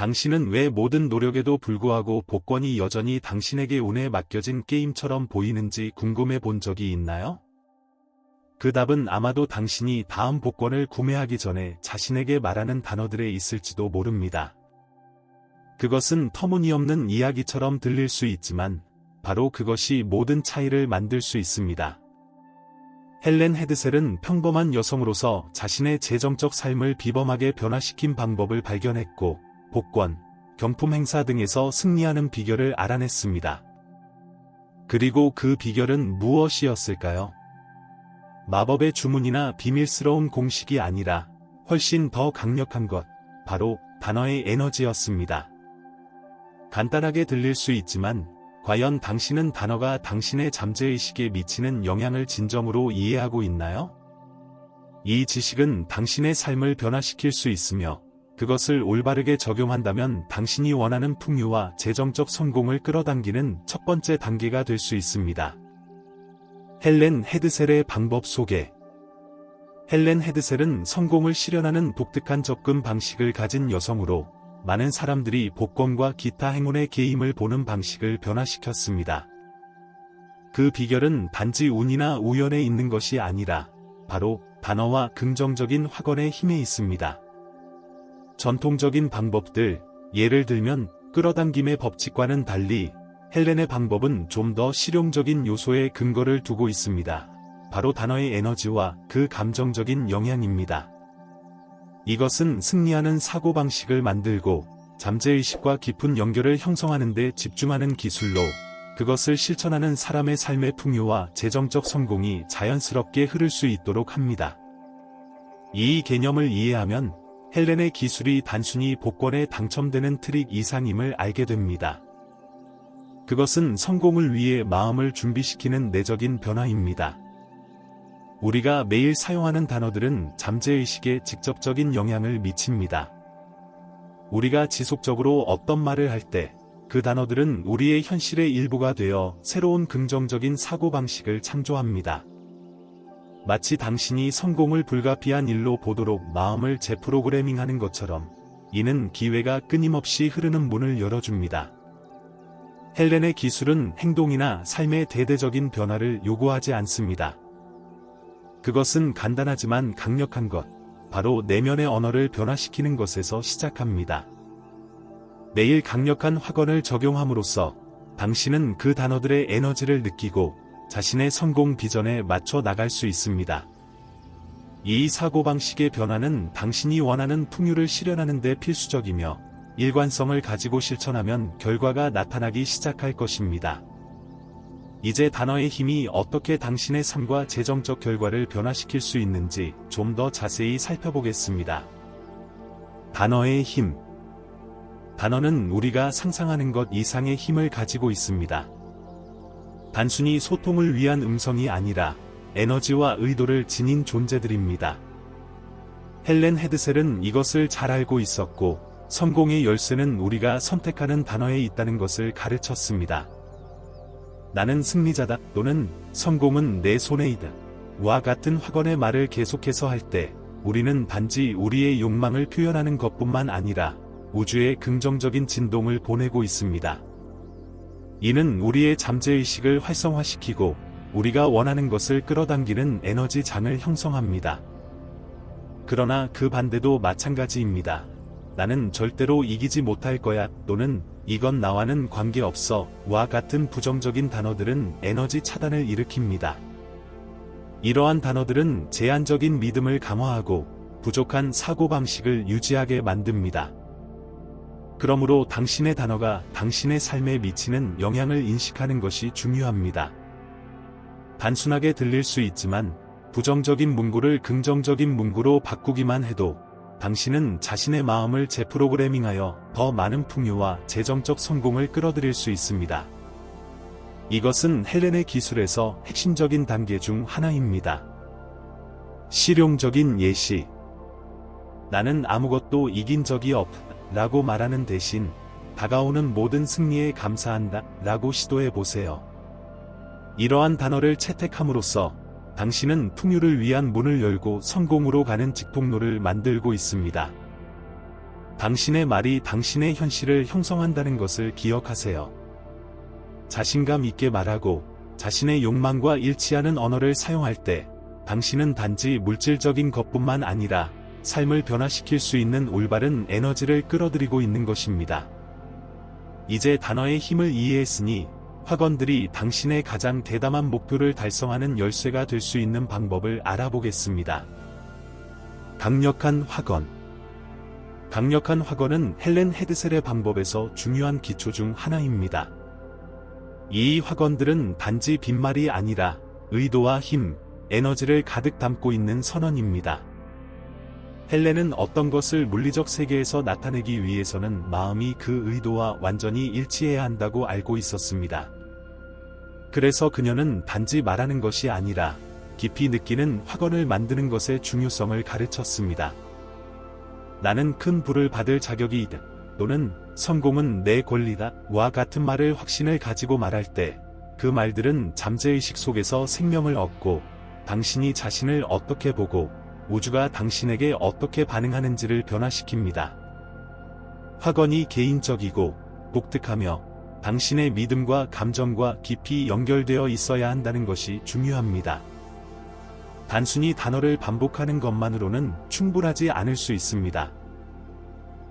당신은 왜 모든 노력에도 불구하고 복권이 여전히 당신에게 운에 맡겨진 게임처럼 보이는지 궁금해 본 적이 있나요? 그 답은 아마도 당신이 다음 복권을 구매하기 전에 자신에게 말하는 단어들에 있을지도 모릅니다. 그것은 터무니없는 이야기처럼 들릴 수 있지만 바로 그것이 모든 차이를 만들 수 있습니다. 헬렌 헤드셀은 평범한 여성으로서 자신의 재정적 삶을 비범하게 변화시킨 방법을 발견했고 복권, 경품 행사 등에서 승리하는 비결을 알아냈습니다. 그리고 그 비결은 무엇이었을까요? 마법의 주문이나 비밀스러운 공식이 아니라 훨씬 더 강력한 것, 바로 단어의 에너지였습니다. 간단하게 들릴 수 있지만 과연 당신은 단어가 당신의 잠재의식에 미치는 영향을 진정으로 이해하고 있나요? 이 지식은 당신의 삶을 변화시킬 수 있으며 그것을 올바르게 적용한다면 당신이 원하는 풍요와 재정적 성공을 끌어당기는 첫 번째 단계가 될 수 있습니다. 헬렌 헤드셀의 방법 소개 헬렌 헤드셀은 성공을 실현하는 독특한 접근 방식을 가진 여성으로 많은 사람들이 복권과 기타 행운의 게임을 보는 방식을 변화시켰습니다. 그 비결은 단지 운이나 우연에 있는 것이 아니라 바로 단어와 긍정적인 확언의 힘에 있습니다. 전통적인 방법들, 예를 들면 끌어당김의 법칙과는 달리 헬렌의 방법은 좀 더 실용적인 요소에 근거를 두고 있습니다. 바로 단어의 에너지와 그 감정적인 영향입니다. 이것은 승리하는 사고방식을 만들고 잠재의식과 깊은 연결을 형성하는 데 집중하는 기술로 그것을 실천하는 사람의 삶의 풍요와 재정적 성공이 자연스럽게 흐를 수 있도록 합니다. 이 개념을 이해하면 헬렌의 기술이 단순히 복권에 당첨되는 트릭 이상임을 알게 됩니다. 그것은 성공을 위해 마음을 준비시키는 내적인 변화입니다. 우리가 매일 사용하는 단어들은 잠재의식에 직접적인 영향을 미칩니다. 우리가 지속적으로 어떤 말을 할 때 그 단어들은 우리의 현실의 일부가 되어 새로운 긍정적인 사고방식을 창조합니다. 마치 당신이 성공을 불가피한 일로 보도록 마음을 재프로그래밍하는 것처럼 이는 기회가 끊임없이 흐르는 문을 열어줍니다. 헬렌의 기술은 행동이나 삶의 대대적인 변화를 요구하지 않습니다. 그것은 간단하지만 강력한 것, 바로 내면의 언어를 변화시키는 것에서 시작합니다. 매일 강력한 확언을 적용함으로써 당신은 그 단어들의 에너지를 느끼고 자신의 성공 비전에 맞춰 나갈 수 있습니다. 이 사고방식의 변화는 당신이 원하는 풍요를 실현하는 데 필수적이며 일관성을 가지고 실천하면 결과가 나타나기 시작할 것입니다. 이제 단어의 힘이 어떻게 당신의 삶과 재정적 결과를 변화시킬 수 있는지 좀 더 자세히 살펴보겠습니다. 단어의 힘. 단어는 우리가 상상하는 것 이상의 힘을 가지고 있습니다. 단순히 소통을 위한 음성이 아니라 에너지와 의도를 지닌 존재들입니다. 헬렌 헤드셀은 이것을 잘 알고 있었고 성공의 열쇠는 우리가 선택하는 단어에 있다는 것을 가르쳤습니다. 나는 승리자다 또는 성공은 내 손에 있다. 와 같은 확언의 말을 계속해서 할 때 우리는 단지 우리의 욕망을 표현하는 것뿐만 아니라 우주에 긍정적인 진동을 보내고 있습니다. 이는 우리의 잠재의식을 활성화시키고 우리가 원하는 것을 끌어당기는 에너지 장을 형성합니다. 그러나 그 반대도 마찬가지입니다. 나는 절대로 이기지 못할 거야 또는 이건 나와는 관계없어 와 같은 부정적인 단어들은 에너지 차단을 일으킵니다. 이러한 단어들은 제한적인 믿음을 강화하고 부족한 사고방식을 유지하게 만듭니다. 그러므로 당신의 단어가 당신의 삶에 미치는 영향을 인식하는 것이 중요합니다. 단순하게 들릴 수 있지만 부정적인 문구를 긍정적인 문구로 바꾸기만 해도 당신은 자신의 마음을 재프로그래밍하여 더 많은 풍요와 재정적 성공을 끌어들일 수 있습니다. 이것은 헬렌의 기술에서 핵심적인 단계 중 하나입니다. 실용적인 예시 나는 아무것도 이긴 적이 없 라고 말하는 대신 다가오는 모든 승리에 감사한다 라고 시도해 보세요. 이러한 단어를 채택함으로써 당신은 풍요를 위한 문을 열고 성공으로 가는 직통로를 만들고 있습니다. 당신의 말이 당신의 현실을 형성한다는 것을 기억하세요. 자신감 있게 말하고 자신의 욕망과 일치하는 언어를 사용할 때 당신은 단지 물질적인 것뿐만 아니라 삶을 변화시킬 수 있는 올바른 에너지를 끌어들이고 있는 것입니다. 이제 단어의 힘을 이해했으니 학원들이 당신의 가장 대담한 목표를 달성하는 열쇠가 될 수 있는 방법을 알아보겠습니다. 강력한 학원 강력한 학원은 헬렌 헤드셀의 방법에서 중요한 기초 중 하나입니다. 이 학원들은 단지 빈말이 아니라 의도와 힘, 에너지를 가득 담고 있는 선언입니다. 헬렌은 어떤 것을 물리적 세계에서 나타내기 위해서는 마음이 그 의도와 완전히 일치해야 한다고 알고 있었습니다. 그래서 그녀는 단지 말하는 것이 아니라 깊이 느끼는 확언을 만드는 것의 중요성을 가르쳤습니다. 나는 큰 부를 받을 자격이 있다. 또는 성공은 내 권리다. 와 같은 말을 확신을 가지고 말할 때 그 말들은 잠재의식 속에서 생명을 얻고 당신이 자신을 어떻게 보고 우주가 당신에게 어떻게 반응하는지를 변화시킵니다. 확언이 개인적이고 독특하며 당신의 믿음과 감정과 깊이 연결되어 있어야 한다는 것이 중요합니다. 단순히 단어를 반복하는 것만으로는 충분하지 않을 수 있습니다.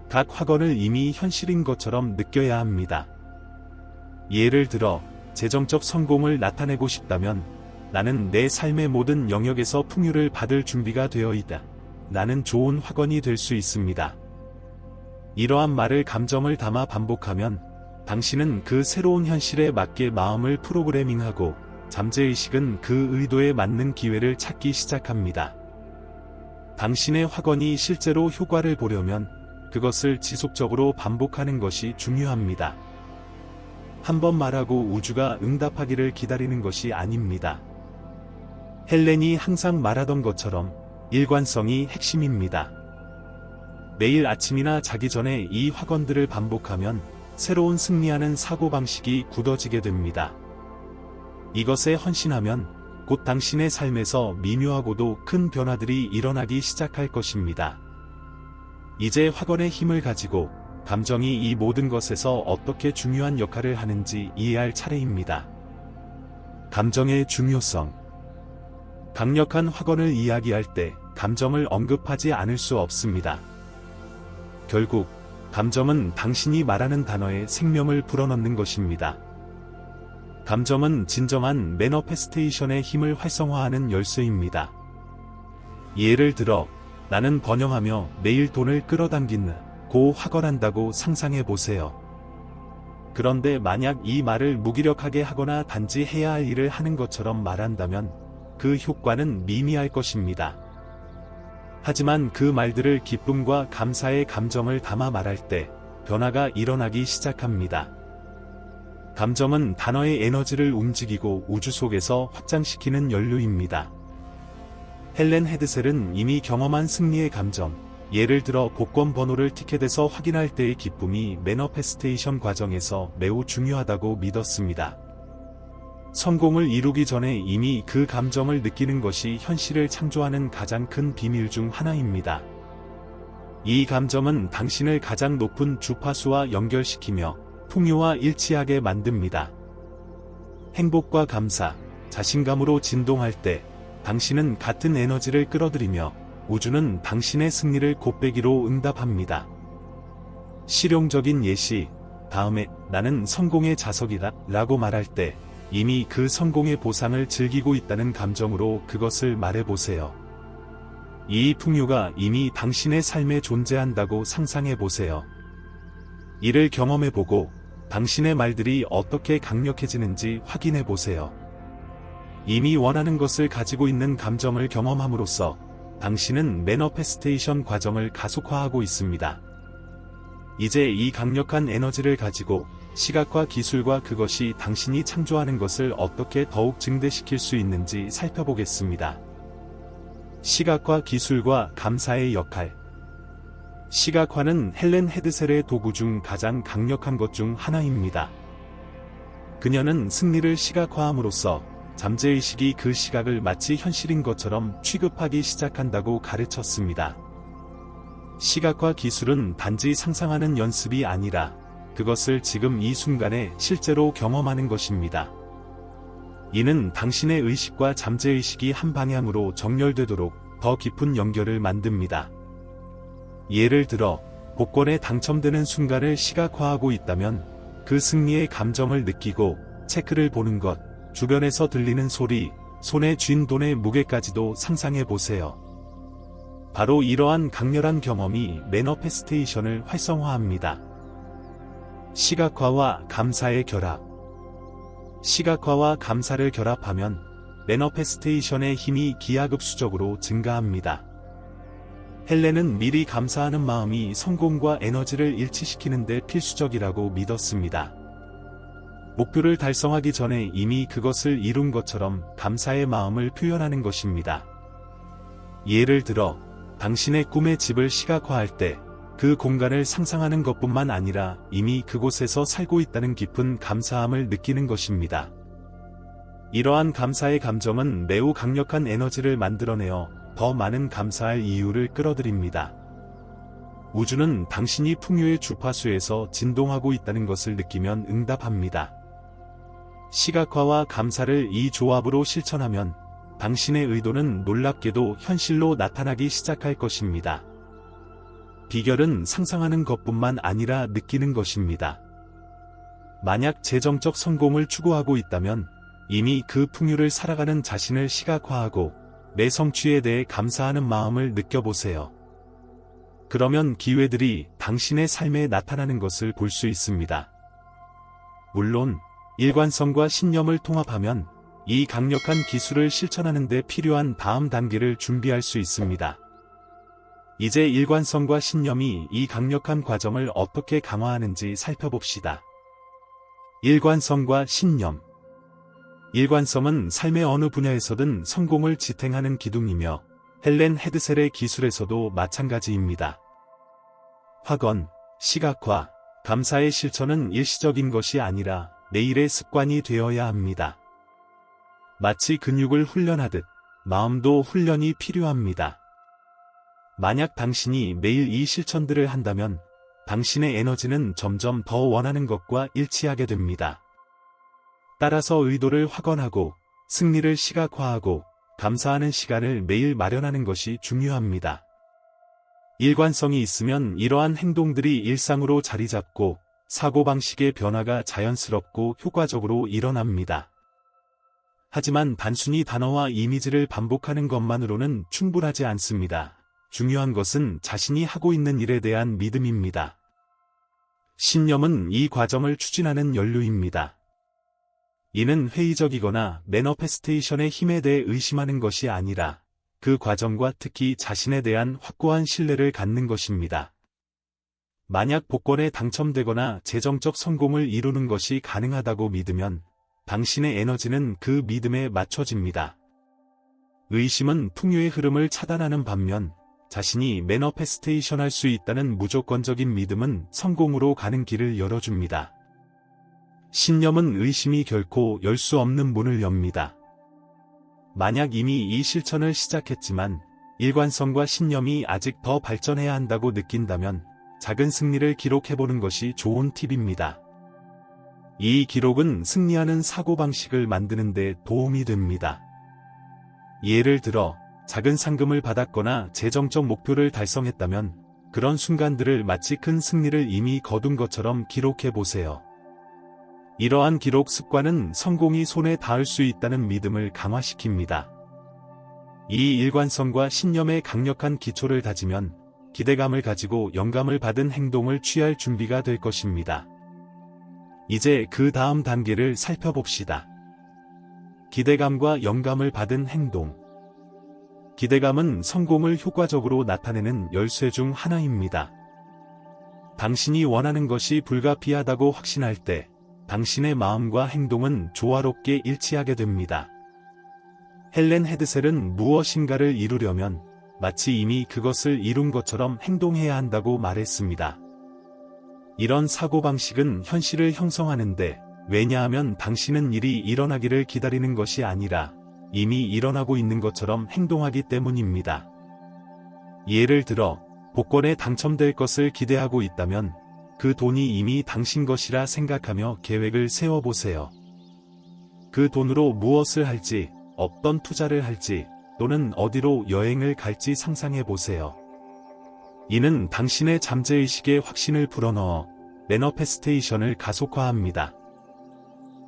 각 확언을 이미 현실인 것처럼 느껴야 합니다. 예를 들어, 재정적 성공을 나타내고 싶다면 나는 내 삶의 모든 영역에서 풍요를 받을 준비가 되어 있다. 나는 좋은 확언이 될 수 있습니다. 이러한 말을 감정을 담아 반복하면 당신은 그 새로운 현실에 맞게 마음을 프로그래밍하고 잠재의식은 그 의도에 맞는 기회를 찾기 시작합니다. 당신의 확언이 실제로 효과를 보려면 그것을 지속적으로 반복하는 것이 중요합니다. 한 번 말하고 우주가 응답하기를 기다리는 것이 아닙니다. 헬렌이 항상 말하던 것처럼 일관성이 핵심입니다. 매일 아침이나 자기 전에 이 확언들을 반복하면 새로운 승리하는 사고방식이 굳어지게 됩니다. 이것에 헌신하면 곧 당신의 삶에서 미묘하고도 큰 변화들이 일어나기 시작할 것입니다. 이제 확언의 힘을 가지고 감정이 이 모든 것에서 어떻게 중요한 역할을 하는지 이해할 차례입니다. 감정의 중요성 강력한 확언을 이야기할 때 감정을 언급하지 않을 수 없습니다. 결국 감정은 당신이 말하는 단어에 생명을 불어넣는 것입니다. 감정은 진정한 매너페스테이션의 힘을 활성화하는 열쇠입니다. 예를 들어 나는 번영하며 매일 돈을 끌어당기는 고 확언한다고 상상해 보세요. 그런데 만약 이 말을 무기력하게 하거나 단지 해야 할 일을 하는 것처럼 말한다면 그 효과는 미미할 것입니다. 하지만 그 말들을 기쁨과 감사의 감정을 담아 말할 때 변화가 일어나기 시작합니다. 감정은 단어의 에너지를 움직이고 우주 속에서 확장시키는 연료입니다. 헬렌 헤드셀은 이미 경험한 승리의 감정, 예를 들어 복권 번호를 티켓에서 확인할 때의 기쁨이 매너페스테이션 과정에서 매우 중요하다고 믿었습니다. 성공을 이루기 전에 이미 그 감정을 느끼는 것이 현실을 창조하는 가장 큰 비밀 중 하나입니다. 이 감정은 당신을 가장 높은 주파수와 연결시키며 풍요와 일치하게 만듭니다. 행복과 감사, 자신감으로 진동할 때 당신은 같은 에너지를 끌어들이며 우주는 당신의 승리를 곱빼기로 응답합니다. 실용적인 예시, 다음에 나는 성공의 자석이다 라고 말할 때 이미 그 성공의 보상을 즐기고 있다는 감정으로 그것을 말해보세요. 이 풍요가 이미 당신의 삶에 존재한다고 상상해보세요. 이를 경험해보고 당신의 말들이 어떻게 강력해지는지 확인해보세요. 이미 원하는 것을 가지고 있는 감정을 경험함으로써 당신은 매너페스테이션 과정을 가속화하고 있습니다. 이제 이 강력한 에너지를 가지고 시각과 기술과 그것이 당신이 창조하는 것을 어떻게 더욱 증대시킬 수 있는지 살펴보겠습니다. 시각과 기술과 감사의 역할 시각화는 헬렌 헤드셀의 도구 중 가장 강력한 것 중 하나입니다. 그녀는 승리를 시각화함으로써 잠재의식이 그 시각을 마치 현실인 것처럼 취급하기 시작한다고 가르쳤습니다. 시각화 기술은 단지 상상하는 연습이 아니라 그것을 지금 이 순간에 실제로 경험하는 것입니다. 이는 당신의 의식과 잠재의식이 한 방향으로 정렬되도록 더 깊은 연결을 만듭니다. 예를 들어, 복권에 당첨되는 순간을 시각화하고 있다면 그 승리의 감정을 느끼고 체크를 보는 것, 주변에서 들리는 소리, 손에 쥔 돈의 무게까지도 상상해 보세요. 바로 이러한 강렬한 경험이 매너페스테이션을 활성화합니다. 시각화와 감사의 결합 시각화와 감사를 결합하면 매너페스테이션의 힘이 기하급수적으로 증가합니다. 헬렌은 미리 감사하는 마음이 성공과 에너지를 일치시키는 데 필수적이라고 믿었습니다. 목표를 달성하기 전에 이미 그것을 이룬 것처럼 감사의 마음을 표현하는 것입니다. 예를 들어, 당신의 꿈의 집을 시각화할 때, 그 공간을 상상하는 것뿐만 아니라 이미 그곳에서 살고 있다는 깊은 감사함을 느끼는 것입니다. 이러한 감사의 감정은 매우 강력한 에너지를 만들어내어 더 많은 감사할 이유를 끌어들입니다. 우주는 당신이 풍요의 주파수에서 진동하고 있다는 것을 느끼면 응답합니다. 시각화와 감사를 이 조합으로 실천하면 당신의 의도는 놀랍게도 현실로 나타나기 시작할 것입니다. 비결은 상상하는 것뿐만 아니라 느끼는 것입니다. 만약 재정적 성공을 추구하고 있다면 이미 그 풍요를 살아가는 자신을 시각화하고 내 성취에 대해 감사하는 마음을 느껴보세요. 그러면 기회들이 당신의 삶에 나타나는 것을 볼 수 있습니다. 물론, 일관성과 신념을 통합하면 이 강력한 기술을 실천하는 데 필요한 다음 단계를 준비할 수 있습니다. 이제 일관성과 신념이 이 강력한 과정을 어떻게 강화하는지 살펴봅시다. 일관성과 신념. 일관성은 삶의 어느 분야에서든 성공을 지탱하는 기둥이며 헬렌 헤드셀의 기술에서도 마찬가지입니다. 학원, 시각화, 감사의 실천은 일시적인 것이 아니라 내일의 습관이 되어야 합니다. 마치 근육을 훈련하듯 마음도 훈련이 필요합니다. 만약 당신이 매일 이 실천들을 한다면 당신의 에너지는 점점 더 원하는 것과 일치하게 됩니다. 따라서 의도를 확언하고 승리를 시각화하고 감사하는 시간을 매일 마련하는 것이 중요합니다. 일관성이 있으면 이러한 행동들이 일상으로 자리 잡고 사고방식의 변화가 자연스럽고 효과적으로 일어납니다. 하지만 단순히 단어와 이미지를 반복하는 것만으로는 충분하지 않습니다. 중요한 것은 자신이 하고 있는 일에 대한 믿음입니다. 신념은 이 과정을 추진하는 연료입니다. 이는 회의적이거나 매너페스테이션의 힘에 대해 의심하는 것이 아니라 그 과정과 특히 자신에 대한 확고한 신뢰를 갖는 것입니다. 만약 복권에 당첨되거나 재정적 성공을 이루는 것이 가능하다고 믿으면 당신의 에너지는 그 믿음에 맞춰집니다. 의심은 풍요의 흐름을 차단하는 반면 자신이 매너페스테이션 할 수 있다는 무조건적인 믿음은 성공으로 가는 길을 열어줍니다. 신념은 의심이 결코 열 수 없는 문을 엽니다. 만약 이미 이 실천을 시작했지만 일관성과 신념이 아직 더 발전해야 한다고 느낀다면 작은 승리를 기록해보는 것이 좋은 팁입니다. 이 기록은 승리하는 사고방식을 만드는 데 도움이 됩니다. 예를 들어 작은 상금을 받았거나 재정적 목표를 달성했다면 그런 순간들을 마치 큰 승리를 이미 거둔 것처럼 기록해 보세요. 이러한 기록 습관은 성공이 손에 닿을 수 있다는 믿음을 강화시킵니다. 이 일관성과 신념의 강력한 기초를 다지면 기대감을 가지고 영감을 받은 행동을 취할 준비가 될 것입니다. 이제 그 다음 단계를 살펴봅시다. 기대감과 영감을 받은 행동. 기대감은 성공을 효과적으로 나타내는 열쇠 중 하나입니다. 당신이 원하는 것이 불가피하다고 확신할 때 당신의 마음과 행동은 조화롭게 일치하게 됩니다. 헬렌 헤드셀은 무엇인가를 이루려면 마치 이미 그것을 이룬 것처럼 행동해야 한다고 말했습니다. 이런 사고방식은 현실을 형성하는데 왜냐하면 당신은 일이 일어나기를 기다리는 것이 아니라 이미 일어나고 있는 것처럼 행동하기 때문입니다. 예를 들어 복권에 당첨될 것을 기대하고 있다면 그 돈이 이미 당신 것이라 생각하며 계획을 세워보세요. 그 돈으로 무엇을 할지, 어떤 투자를 할지, 또는 어디로 여행을 갈지 상상해보세요. 이는 당신의 잠재의식에 확신을 불어넣어 매너페스테이션을 가속화합니다.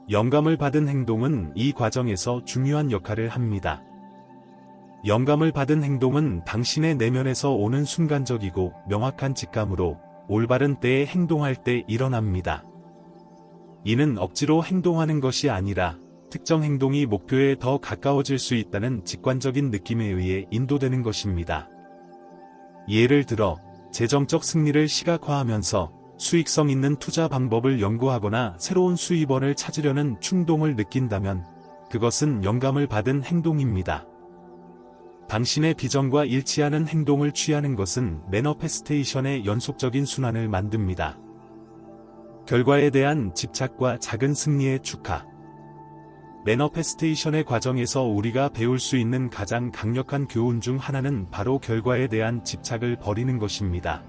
영감을 받은 행동은 이 과정에서 중요한 역할을 합니다. 영감을 받은 행동은 당신의 내면에서 오는 순간적이고 명확한 직감으로 올바른 때에 행동할 때 일어납니다. 이는 억지로 행동하는 것이 아니라 특정 행동이 목표에 더 가까워질 수 있다는 직관적인 느낌에 의해 인도되는 것입니다. 예를 들어, 재정적 승리를 시각화하면서 수익성 있는 투자 방법을 연구하거나 새로운 수입원을 찾으려는 충동을 느낀다면 그것은 영감을 받은 행동입니다. 당신의 비전과 일치하는 행동을 취하는 것은 매너페스테이션의 연속적인 순환을 만듭니다. 결과에 대한 집착과 작은 승리의 축하. 매너페스테이션의 과정에서 우리가 배울 수 있는 가장 강력한 교훈 중 하나는 바로 결과에 대한 집착을 버리는 것입니다.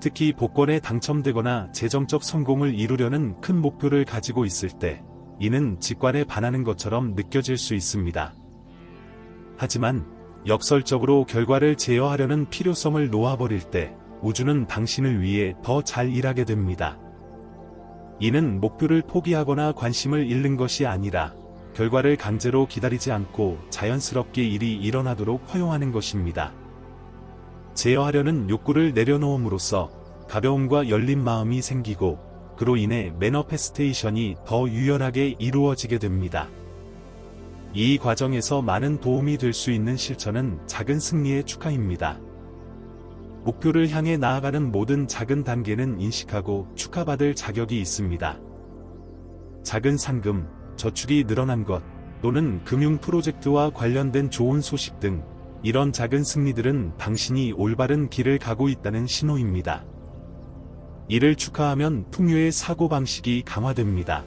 특히 복권에 당첨되거나 재정적 성공을 이루려는 큰 목표를 가지고 있을 때, 이는 직관에 반하는 것처럼 느껴질 수 있습니다. 하지만 역설적으로 결과를 제어하려는 필요성을 놓아버릴 때 우주는 당신을 위해 더 잘 일하게 됩니다. 이는 목표를 포기하거나 관심을 잃는 것이 아니라 결과를 강제로 기다리지 않고 자연스럽게 일이 일어나도록 허용하는 것입니다. 제어하려는 욕구를 내려놓음으로써 가벼움과 열린 마음이 생기고 그로 인해 매너페스테이션이 더 유연하게 이루어지게 됩니다. 이 과정에서 많은 도움이 될 수 있는 실천은 작은 승리의 축하입니다. 목표를 향해 나아가는 모든 작은 단계는 인식하고 축하받을 자격이 있습니다. 작은 상금, 저축이 늘어난 것, 또는 금융 프로젝트와 관련된 좋은 소식 등 이런 작은 승리들은 당신이 올바른 길을 가고 있다는 신호입니다. 이를 축하하면 풍요의 사고방식이 강화됩니다.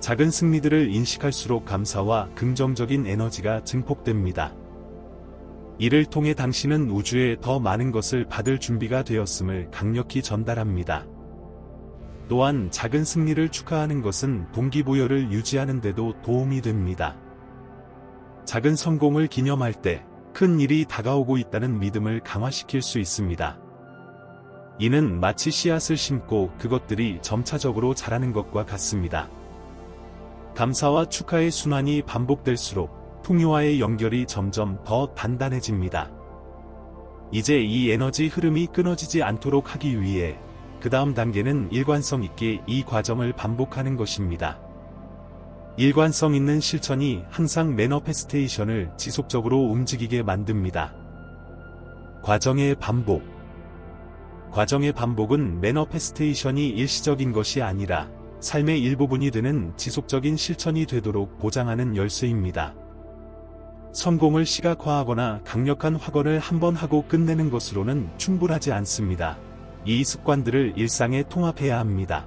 작은 승리들을 인식할수록 감사와 긍정적인 에너지가 증폭됩니다. 이를 통해 당신은 우주에 더 많은 것을 받을 준비가 되었음을 강력히 전달합니다. 또한 작은 승리를 축하하는 것은 동기부여를 유지하는 데도 도움이 됩니다. 작은 성공을 기념할 때 큰 일이 다가오고 있다는 믿음을 강화시킬 수 있습니다. 이는 마치 씨앗을 심고 그것들이 점차적으로 자라는 것과 같습니다. 감사와 축하의 순환이 반복될수록 풍요와의 연결이 점점 더 단단해집니다. 이제 이 에너지 흐름이 끊어지지 않도록 하기 위해 그 다음 단계는 일관성 있게 이 과정을 반복하는 것입니다. 일관성 있는 실천이 항상 매너페스테이션을 지속적으로 움직이게 만듭니다. 과정의 반복 과정의 반복은 매너페스테이션이 일시적인 것이 아니라 삶의 일부분이 되는 지속적인 실천이 되도록 보장하는 열쇠입니다. 성공을 시각화하거나 강력한 확언을 한 번 하고 끝내는 것으로는 충분하지 않습니다. 이 습관들을 일상에 통합해야 합니다.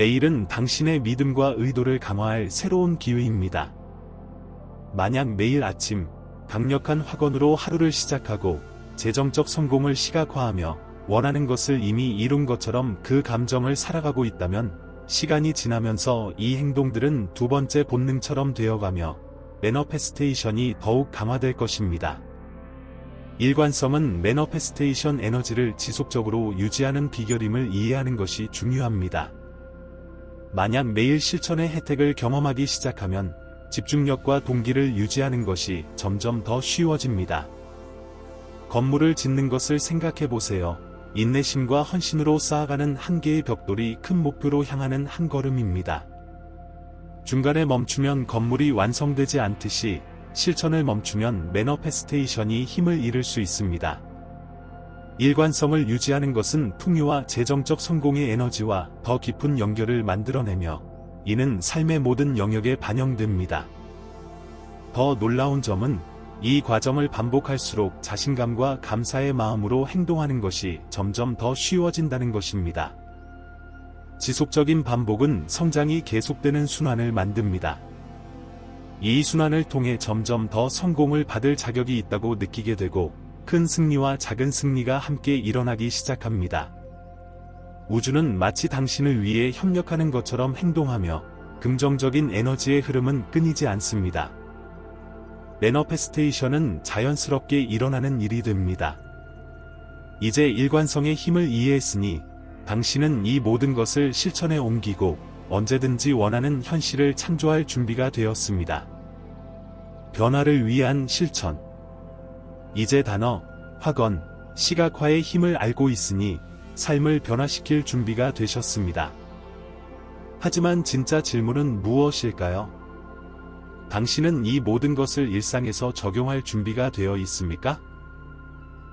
내일은 당신의 믿음과 의도를 강화할 새로운 기회입니다. 만약 매일 아침 강력한 확언으로 하루를 시작하고 재정적 성공을 시각화하며 원하는 것을 이미 이룬 것처럼 그 감정을 살아가고 있다면 시간이 지나면서 이 행동들은 두 번째 본능처럼 되어가며 매너페스테이션이 더욱 강화될 것입니다. 일관성은 매너페스테이션 에너지를 지속적으로 유지하는 비결임을 이해하는 것이 중요합니다. 만약 매일 실천의 혜택을 경험하기 시작하면 집중력과 동기를 유지하는 것이 점점 더 쉬워집니다. 건물을 짓는 것을 생각해 보세요. 인내심과 헌신으로 쌓아가는 한 개의 벽돌이 큰 목표로 향하는 한 걸음입니다. 중간에 멈추면 건물이 완성되지 않듯이 실천을 멈추면 매너페스테이션이 힘을 잃을 수 있습니다. 일관성을 유지하는 것은 풍요와 재정적 성공의 에너지와 더 깊은 연결을 만들어내며 이는 삶의 모든 영역에 반영됩니다. 더 놀라운 점은 이 과정을 반복할수록 자신감과 감사의 마음으로 행동하는 것이 점점 더 쉬워진다는 것입니다. 지속적인 반복은 성장이 계속되는 순환을 만듭니다. 이 순환을 통해 점점 더 성공을 받을 자격이 있다고 느끼게 되고 큰 승리와 작은 승리가 함께 일어나기 시작합니다. 우주는 마치 당신을 위해 협력하는 것처럼 행동하며 긍정적인 에너지의 흐름은 끊이지 않습니다. 매너페스테이션은 자연스럽게 일어나는 일이 됩니다. 이제 일관성의 힘을 이해했으니 당신은 이 모든 것을 실천에 옮기고 언제든지 원하는 현실을 창조할 준비가 되었습니다. 변화를 위한 실천. 이제 단어, 확언, 시각화의 힘을 알고 있으니 삶을 변화시킬 준비가 되셨습니다. 하지만 진짜 질문은 무엇일까요? 당신은 이 모든 것을 일상에서 적용할 준비가 되어 있습니까?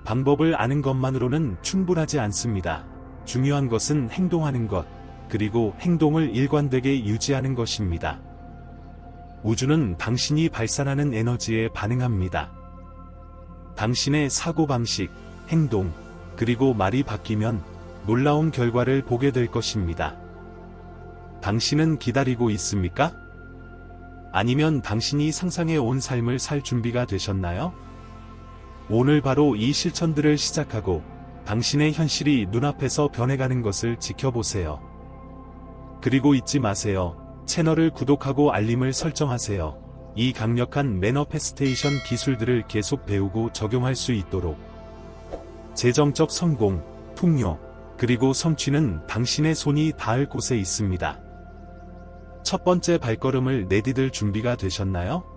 방법을 아는 것만으로는 충분하지 않습니다. 중요한 것은 행동하는 것, 그리고 행동을 일관되게 유지하는 것입니다. 우주는 당신이 발산하는 에너지에 반응합니다. 당신의 사고방식, 행동, 그리고 말이 바뀌면 놀라운 결과를 보게 될 것입니다. 당신은 기다리고 있습니까? 아니면 당신이 상상해 온 삶을 살 준비가 되셨나요? 오늘 바로 이 실천들을 시작하고 당신의 현실이 눈앞에서 변해가는 것을 지켜보세요. 그리고 잊지 마세요. 채널을 구독하고 알림을 설정하세요. 이 강력한 매너페스테이션 기술들을 계속 배우고 적용할 수 있도록 재정적 성공, 풍요, 그리고 성취는 당신의 손이 닿을 곳에 있습니다. 첫 번째 발걸음을 내디딜 준비가 되셨나요?